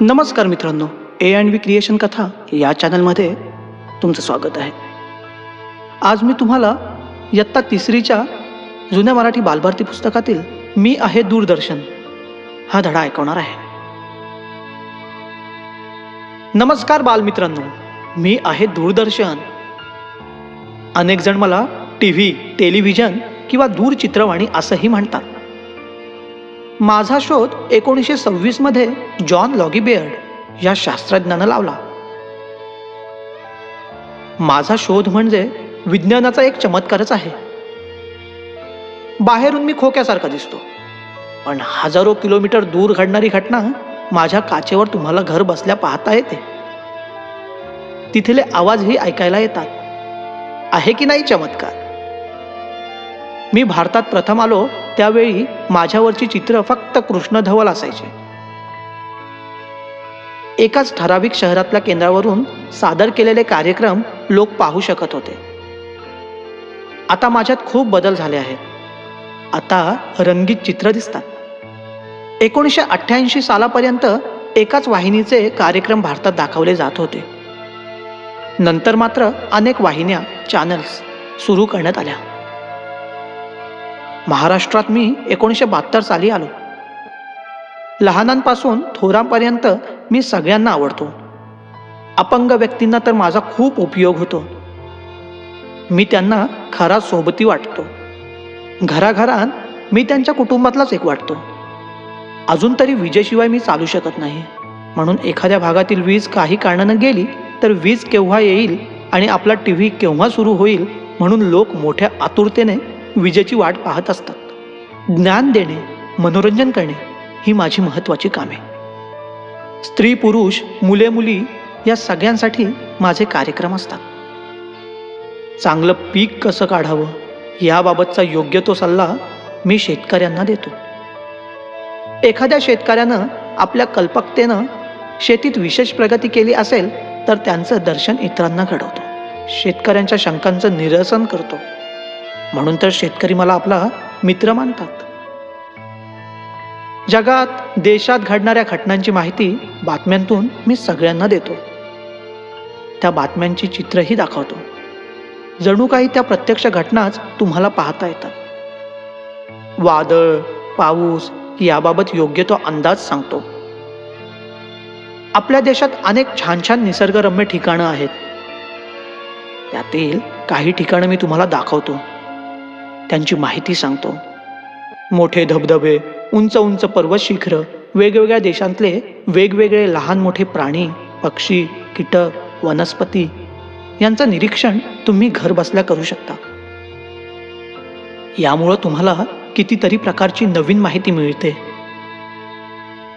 नमस्कार मित्रांनो A and V creation कथा या चॅनलमध्ये तुमचं स्वागत आहे. आज मी तुम्हाला इयत्ता तिसरीच्या जुन्या मराठी बालभारती पुस्तकातील मी आहे दूरदर्शन हा धडा ऐकवणार आहे. नमस्कार बालमित्रांनो मी आहे दूरदर्शन. अनेक जण मला टी व्ही टेलिव्हिजन किंवा दूरचित्रवाणी असंही म्हणतात. माझा शोध एकोणीसशे सव्वीसमध्ये जॉन लॉगीबेअर्ड या शास्त्रज्ञानं लावला. माझा शोध म्हणजे विज्ञानाचा एक चमत्कारच आहे. बाहेरून मी खोक्यासारखा दिसतो. पण हजारो किलोमीटर दूर घडणारी घटना माझ्या काचेवर तुम्हाला घर बसल्या पाहता येते. तिथले आवाजही ऐकायला येतात. आहे की नाही चमत्कार? मी भारतात प्रथम आलो त्यावेळी माझ्यावरची चित्र फक्त कृष्णधवल असायचे. एकाच ठराविक शहरातल्या केंद्रावरून सादर केलेले कार्यक्रम लोक पाहू शकत होते. आता माझ्यात खूप बदल झाले आहेत. आता रंगीत चित्र दिसतात. एकोणीसशे अठ्ठ्याऐंशी सालापर्यंत एकाच वाहिनीचे कार्यक्रम भारतात दाखवले जात होते. नंतर मात्र अनेक वाहिन्या चॅनल्स सुरू करण्यात आल्या. महाराष्ट्रात मी एकोणीसशे बहात्तर साली आलो. लहानांपासून थोरांपर्यंत मी सगळ्यांना आवडतो. अपंग व्यक्तींना तर माझा खूप उपयोग होतो. मी त्यांना खरा सोबती वाटतो. घराघरात मी त्यांच्या कुटुंबातलाच एक वाटतो. अजून तरी विजेशिवाय मी चालू शकत नाही. म्हणून एखाद्या भागातील वीज काही कारणानं गेली तर वीज केव्हा येईल आणि आपला टी व्ही केव्हा सुरू होईल म्हणून लोक मोठ्या आतुरतेने विजेची वाट पाहत असतात. ज्ञान देणे मनोरंजन करणे ही माझी महत्त्वाची कामे. स्त्री पुरुष मुले मुली या सगळ्यांसाठी माझे कार्यक्रम असतात. चांगलं पीक कसं काढावं याबाबतचा योग्य तो सल्ला मी शेतकऱ्यांना देतो. एखाद्या शेतकऱ्यानं आपल्या कल्पकतेनं शेतीत विशेष प्रगती केली असेल तर त्यांचं दर्शन इतरांना घडवतो. शेतकऱ्यांच्या शंकांचं निरसन करतो. म्हणून तर शेतकरी मला आपला मित्र मानतात. जगात देशात घडणाऱ्या घटनांची माहिती बातम्यांतून मी सगळ्यांना देतो. त्या बातम्यांची चित्रही दाखवतो. जणू काही त्या प्रत्यक्ष घटनाच तुम्हाला पाहता येतात. वादळ पाऊस याबाबत योग्य तो अंदाज सांगतो. आपल्या देशात अनेक छान छान निसर्गरम्य ठिकाणं आहेत. त्यातील काही ठिकाणं मी तुम्हाला दाखवतो. त्यांची माहिती सांगतो. मोठे धबधबे उंच उंच पर्वत शिखरं वेगवेगळ्या देशांतले वेगवेगळे लहान मोठे प्राणी पक्षी कीटक वनस्पती यांचं निरीक्षण तुम्ही घर बसल्या करू शकता. यामुळं तुम्हाला कितीतरी प्रकारची नवीन माहिती मिळते.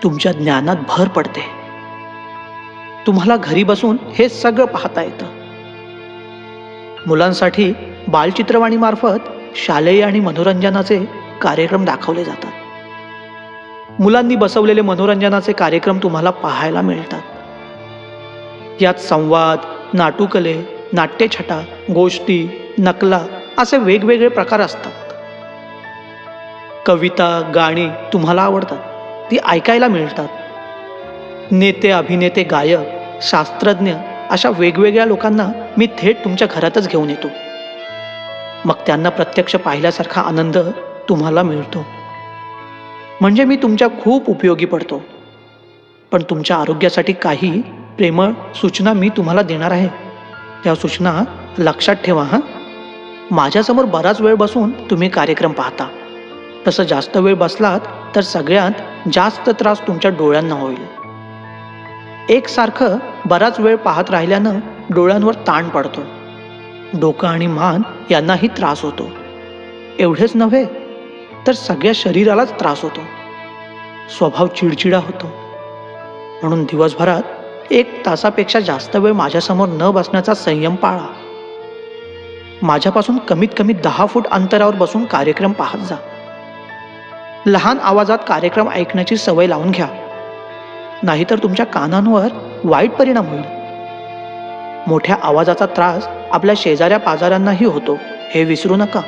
तुमच्या ज्ञानात भर पडते. तुम्हाला घरी बसून हे सगळं पाहता येतं. मुलांसाठी बालचित्रवाणीमार्फत शालेय आणि मनोरंजनाचे कार्यक्रम दाखवले जातात. मुलांनी बसवलेले मनोरंजनाचे कार्यक्रम तुम्हाला पाहायला मिळतात. यात संवाद नाटुकले नाट्यछटा गोष्टी नकला असे वेगवेगळे प्रकार असतात. कविता गाणी तुम्हाला आवडतात ती ऐकायला मिळतात. नेते अभिनेते गायक शास्त्रज्ञ अशा वेगवेगळ्या लोकांना मी थेट तुमच्या घरातच घेऊन येतो. मग त्यांना प्रत्यक्ष पाहिल्यासारखा आनंद तुम्हाला मिळतो. म्हणजे मी तुमच्या खूप उपयोगी पडतो. पण तुमच्या आरोग्यासाठी काही प्रेमळ सूचना मी तुम्हाला देणार आहे. त्या सूचना लक्षात ठेवा हां? माझ्यासमोर बराच वेळ बसून तुम्ही कार्यक्रम पाहता. तसं जास्त वेळ बसलात तर सगळ्यात जास्त त्रास तुमच्या डोळ्यांना होईल. एकसारखं बराच वेळ पाहत राहिल्यानं डोळ्यांवर ताण पडतो. डोकं आणि मान यांनाही त्रास होतो. एवढेच नव्हे तर सगळ्या शरीरालाच त्रास होतो. स्वभाव चिडचिडा होतो. म्हणून दिवसभरात एक तासापेक्षा जास्त वेळ माझ्यासमोर न बसण्याचा संयम पाळा. माझ्यापासून कमीत कमी दहा फूट अंतरावर बसून कार्यक्रम पाहत जा. लहान आवाजात कार्यक्रम ऐकण्याची सवय लावून घ्या. नाहीतर तुमच्या कानांवर वाईट परिणाम होईल. मोठ्या आवाजाचा त्रास आपल्या शेजाऱ्या पाजाऱ्यांनाही होतो. हे विसरू नका.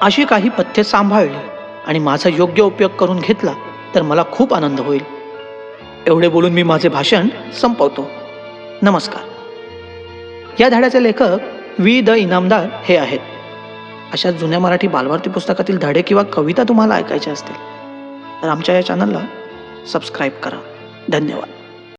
अशी काही पथ्ये सांभाळली आणि माझा योग्य उपयोग करून घेतला तर मला खूप आनंद होईल. एवढे बोलून मी माझे भाषण संपवतो. नमस्कार. या धड्याचे लेखक वी द इनामदार हे आहेत. अशा जुन्या मराठी बालभारती पुस्तकातील धडे किंवा कविता तुम्हाला ऐकायच्या असतील. तर आमच्या या चॅनलला सबस्क्राईब करा. धन्यवाद.